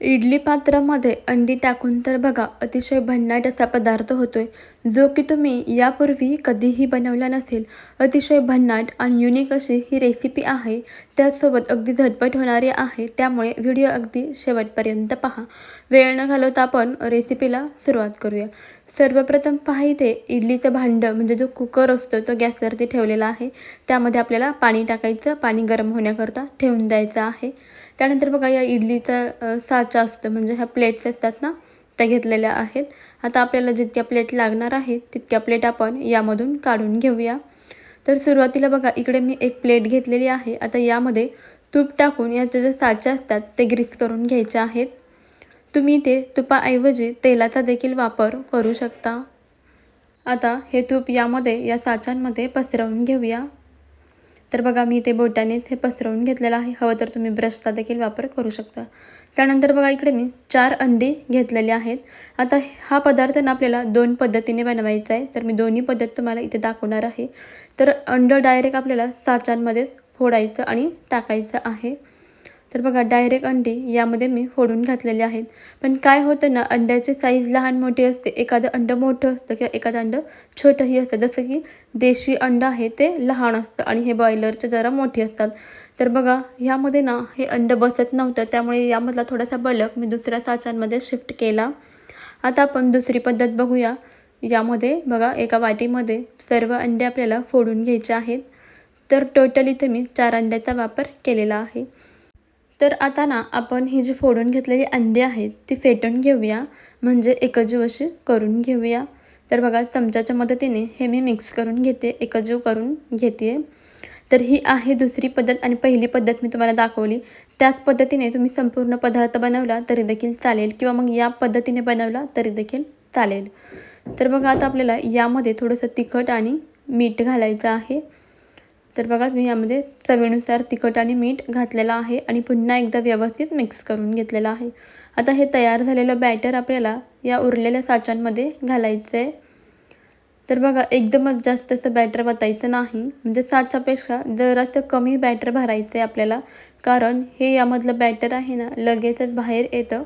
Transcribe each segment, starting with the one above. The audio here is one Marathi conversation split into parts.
इडली पात्रामध्ये अंडी टाकून तर बघा अतिशय भन्नाट असा पदार्थ होतोय जो की तुम्ही यापूर्वी कधीही बनवला नसेल. अतिशय भन्नाट आणि युनिक अशी ही रेसिपी आहे त्याचसोबत अगदी झटपट होणारी आहे. त्यामुळे व्हिडिओ अगदी शेवटपर्यंत पहा. वेळ न घालवता आपण रेसिपीला सुरुवात करूया. सर्वप्रथम पहा इथे इडलीचं भांडं म्हणजे जो कुकर असतो तो गॅसवरती ठेवलेला आहे. त्यामध्ये आपल्याला पाणी टाकायचं. पाणी गरम होण्याकरता ठेवून द्यायचं आहे. त्यानंतर बघा या इडलीचा साचा असतो म्हणजे ह्या प्लेट्स असतात ना त्या घेतलेल्या आहेत. आता आपल्याला जितक्या प्लेट लागणार आहेत तितक्या प्लेट आपण यामधून काढून घेऊया. तर सुरुवातीला बघा इकडे मी एक प्लेट घेतलेली आहे. आता यामध्ये तूप टाकून याचे जे साचे असतात ते ग्रीस करून घ्यायचे आहेत. तुम्ही ते तुपाऐवजी तेलाचा देखील वापर करू शकता. आता हे तूप यामध्ये या साच्यांमध्ये पसरवून घेऊया. तर बघा मी ते बोटाने हे पसरवून घेतलेलं आहे. हवं तर तुम्ही ब्रशचा देखील वापर करू शकता. त्यानंतर बघा इकडे मी चार अंडी घेतलेली आहेत. आता हा पदार्थ ना आपल्याला दोन पद्धतीने बनवायचा आहे. तर मी दोन्ही पद्धत तुम्हाला इथे दाखवणार आहे. तर अंड डायरेक्ट आपल्याला साचांमध्ये फोडायचं आणि टाकायचं आहे. तर बघा डायरेक्ट अंडे यामध्ये मी फोडून घातलेले आहेत. पण काय होतं ना अंड्याची साईज लहान मोठी असते एखादं अंड मोठं असतं किंवा एखादं अंडं छोटंही असतं. जसं की देशी अंडं आहे ते लहान असतं आणि हे बॉयलरचे जरा मोठे असतात. तर बघा ह्यामध्ये ना हे अंड बसत नव्हतं त्यामुळे यामधला थोडासा बलक मी दुसऱ्या साचांमध्ये शिफ्ट केला. आता आपण दुसरी पद्धत बघूया. यामध्ये बघा एका वाटीमध्ये सर्व अंडे आपल्याला फोडून घ्यायचे आहेत. तर टोटल इथे मी चार अंड्याचा वापर केलेला आहे. तर आता ना आपण ही जी फोडून घेतलेली अंडी आहेत ती फेटून घेऊया. म्हणजे एकजीव अशी करून घेऊया. तर बघा चमच्याच्या मदतीने हे मी मिक्स करून घेते एकजीव करून घेते तर ही आहे दुसरी पद्धत आणि पहिली पद्धत मी तुम्हाला दाखवली. त्याच पद्धतीने तुम्ही संपूर्ण पदार्थ बनवला तरी देखील चालेल किंवा मग या पद्धतीने बनवला तरी देखील चालेल. तर बघा आता आपल्याला यामध्ये थोडंसं तिखट आणि मीठ घालायचं आहे. तर बघा मी यामध्ये चवीनुसार तिखट आणि मीठ घातलेलं आहे आणि पुन्हा एकदा व्यवस्थित मिक्स करून घेतलेलं आहे. आता हे तयार झालेलं बॅटर आपल्याला या उरलेल्या साच्यांमध्ये घालायचं आहे तर बघा एकदमच जास्त असं बॅटर वतायचं नाही. म्हणजे साच्यापेक्षा जरासं कमी बॅटर भरायचं आहे आपल्याला. कारण हे यामधलं बॅटर आहे ना लगेचच बाहेर येतं.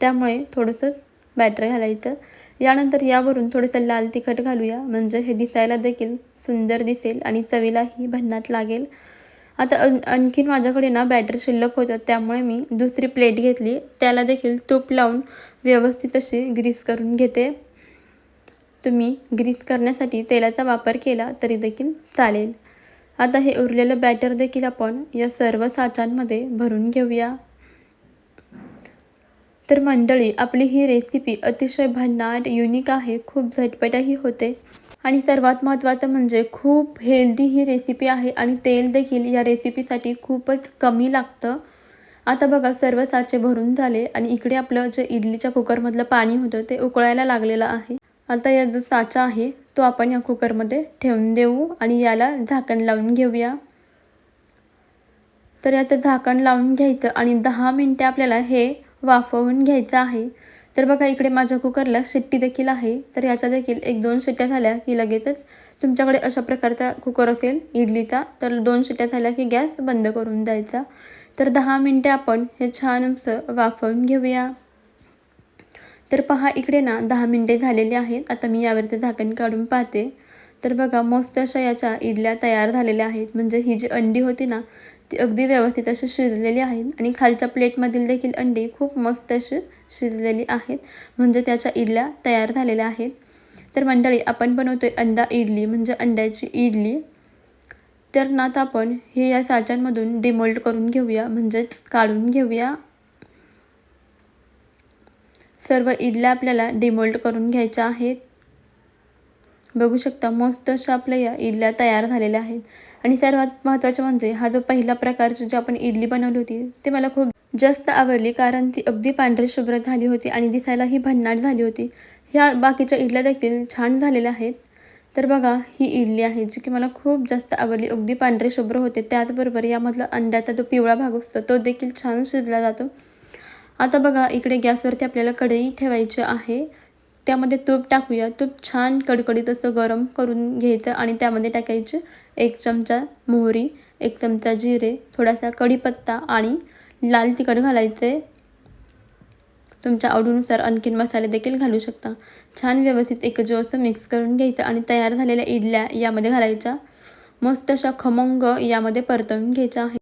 त्यामुळे थोडंसं बॅटर घालायचं. यानंतर यावरून थोडंसं लाल तिखट घालूया. म्हणजे हे दिसायला देखील सुंदर दिसेल आणि चवीलाही भन्नाट लागेल. आता अन आणखीन माझ्याकडे ना बॅटर शिल्लक होतं त्यामुळे मी दुसरी प्लेट घेतली. त्याला देखील तूप लावून व्यवस्थित अशी ग्रीस करून घेते. तुम्ही ग्रीस करण्यासाठी तेलाचा वापर केला तरी देखील चालेल. आता हे उरलेलं बॅटर देखील आपण या सर्व साचांमध्ये भरून घेऊया. तर मंडळी आपली ही रेसिपी अतिशय भन्नाट युनिक आहे खूप झटपटही होते. आणि सर्वात महत्त्वाचं म्हणजे खूप हेल्दी ही रेसिपी आहे आणि तेल देखील या रेसिपीसाठी खूपच कमी लागतं. आता बघा सर्व साचे भरून झाले आणि इकडे आपलं जे इडलीच्या कुकरमधलं पाणी होतं ते उकळायला लागलेलं आहे. आता या जो साचा आहे तो आपण या कुकरमध्ये ठेवून देऊ आणि याला झाकण लावून घेऊया. तर याचं झाकण लावून घ्यायचं आणि दहा मिनटे आपल्याला हे वाफवून घ्यायचं आहे. तर बघा इकडे माझ्या कुकरला शिट्टी देखील आहे. तर याच्या देखील एक दोन शिट्ट्या झाल्या की लगेचच तुमच्याकडे अशा प्रकारचा कुकर असेल इडलीचा तर दोन शिट्ट्या झाल्या की गॅस बंद करून द्यायचा. तर दहा मिनटे आपण हे छान असं वाफवून घेऊया. तर पहा इकडे ना दहा मिनटे झालेली आहेत. आता मी यावरचं झाकण काढून पाहते. तर बघा मस्त अशा याच्या इडल्या तयार झालेल्या आहेत. म्हणजे ही जी अंडी होती ना ती अगदी व्यवस्थित अशी शिजलेली आहेत आणि खालच्या प्लेटमधील देखील अंडी खूप मस्त अशी शिजलेली आहेत. म्हणजे त्याच्या इडल्या तयार झालेल्या आहेत. तर मंडळी आपण बनवतोय अंडा इडली. म्हणजे अंड्याची इडली. तर ना आता आपण हे या साच्यांमधून डिमोल्ड करून घेऊया. म्हणजेच काढून घेऊया. सर्व इडल्या आपल्याला डिमोल्ड करून घ्यायच्या आहेत. बघू शकता मस्त अशा आपल्या या इडल्या तयार झालेल्या आहेत. आणि सर्वात महत्त्वाचं म्हणजे हा जो पहिला प्रकारची जी आपण इडली बनवली होती ते मला खूप जास्त आवडली. कारण ती अगदी पांढरी शुभ्र झाली होती आणि दिसायलाही भन्नाट झाली होती. ह्या बाकीच्या इडल्या देखील छान झालेल्या आहेत. तर बघा ही इडली आहे जी की मला खूप जास्त आवडली. अगदी पांढरे शुभ्र होते. त्याचबरोबर यामधला अंड्याचा जो पिवळा भाग असतो तो देखील छान शिजला जातो. आता बघा इकडे गॅसवरती आपल्याला कढई ठेवायची आहे. त्यामध्ये तूप टाकूया. तूप छान कडकडीत असं गरम करून घ्यायचं आणि त्यामध्ये टाकायचे एक चमचा मोहरी एक चमचा जिरे थोडासा कढीपत्ता आणि लाल तिखट घालायचे तुमच्या आवडीनुसार आणखीन मसाले देखील घालू शकता. छान व्यवस्थित एकजीव असं मिक्स करून घ्यायचं आणि तयार झालेल्या इडल्या यामध्ये घालायच्या. मस्त अशा खमंग यामध्ये परतवून घ्यायच्या आहे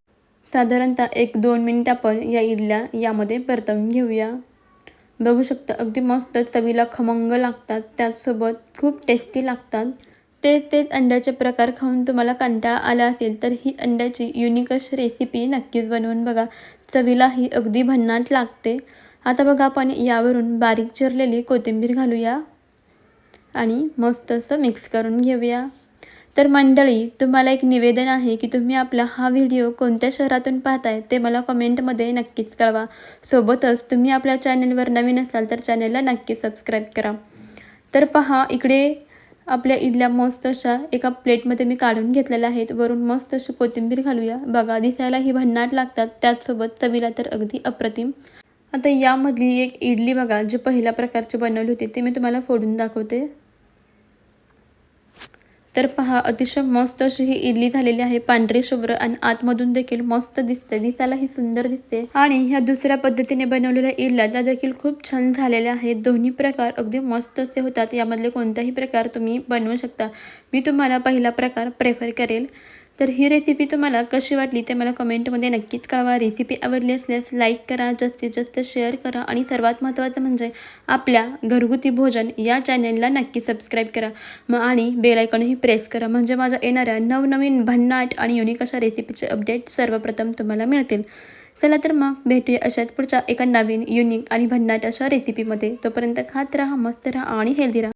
साधारणतः एक दोन मिनिट आपण या इडल्या यामध्ये परतवून घेऊया. बघू शकता अगदी मस्त चवीला खमंग लागतात त्याचसोबत खूप टेस्टी लागतात. तेच तेच अंड्याचे प्रकार खाऊन तुम्हाला कंटाळा आला असेल तर ही अंड्याची युनिक अशी रेसिपी नक्कीच बनवून बघा. चवीला ही अगदी भन्नाट लागते. आता बघा आपण यावरून बारीक चिरलेली कोथिंबीर घालूया आणि मस्त असं मिक्स करून घेऊया. तर मंडळी तुम्हाला एक निवेदन आहे की तुम्ही आपला हा व्हिडिओ कोणत्या शहरातून पाहताय ते मला कमेंटमध्ये नक्कीच कळवा. सोबतच तुम्ही आपल्या चॅनलवर नवीन असाल तर चॅनलला नक्की सबस्क्राईब करा. तर पहा इकडे आपल्या इडल्या मस्त अशा एका प्लेटमध्ये मी काढून घेतलेल्या आहेत. वरून मस्त अशी कोथिंबीर घालूया. बघा दिसायला ही भन्नाट लागतात. त्याचसोबत चवीला तर अगदी अप्रतिम. आता यामधली एक इडली बघा जी पहिल्या प्रकारची बनवली होती ती मी तुम्हाला फोडून दाखवते. तर पहा अतिशय मस्त अशी ही इडली झालेली आहे पांढरी शुभ्र आणि आतमधून देखील मस्त दिसते. दिसायला ही सुंदर दिसते. आणि ह्या दुसऱ्या पद्धतीने बनवलेल्या इडल्या त्या देखील खूप छान झालेल्या आहेत. दोन्ही प्रकार अगदी मस्त असे होतात. यामधले कोणताही प्रकार तुम्ही बनवू शकता. मी तुम्हाला पहिला प्रकार प्रेफर करेल. तर ही रेसिपी तुम्हाला कशी वाटली ते मला कमेंटमध्ये नक्कीच कळवा. रेसिपी आवडली असल्यास लाईक करा जास्तीत जास्त शेअर करा आणि सर्वात महत्त्वाचं म्हणजे आपल्या घरगुती भोजन या चॅनलला नक्की सबस्क्राईब करा. मग आणि बेलायकॉनही प्रेस करा. म्हणजे माझ्या येणाऱ्या नवनवीन भन्नाट आणि युनिक अशा रेसिपीचे अपडेट सर्वप्रथम तुम्हाला मिळतील. चला तर मग भेटूया अशाच पुढच्या एका नवीन युनिक आणि भन्नाट अशा रेसिपीमध्ये तोपर्यंत खात राहा मस्त राहा आणि हेल्दी राहा.